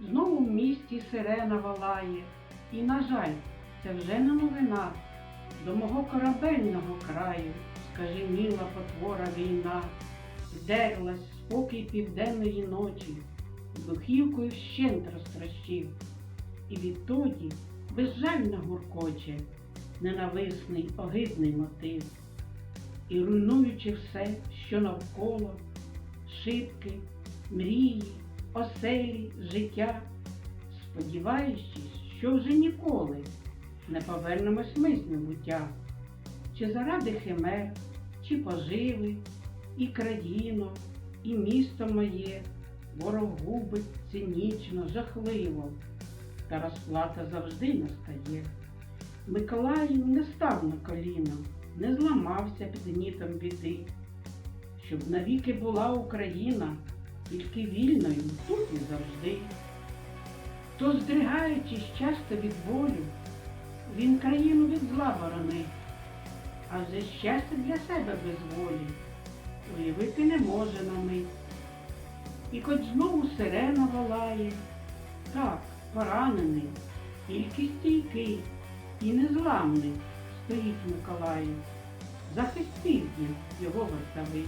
Знову в місті сирена валає, і, на жаль, це вже не новина. До мого корабельного краю скаженіла потвора війна, вдерлась спокій південної ночі, духівкою щент розтрощив, і відтоді безжально гуркоче ненависний огидний мотив, і руйнуючи все, що навколо, шибки, мрії, оселі, життя, сподіваючись, що вже ніколи не повернемось ми з небуття, чи заради химер, чи поживи, і країно, і місто моє, ворог губить цинічно, жахливо, та розплата завжди настає. Миколаїв не став на коліна, не зламався під гнітом біди, щоб навіки була Україна, тільки вільною завжди. Хто, здригаючись часто від болю, він країну від зла боронить, а вже щастя для себе без волі уявити не може на мить. І хоч знову сирена волає, так, поранений, тільки стійкий і незламний стоїть Миколаїв, захист півдня його вартовий.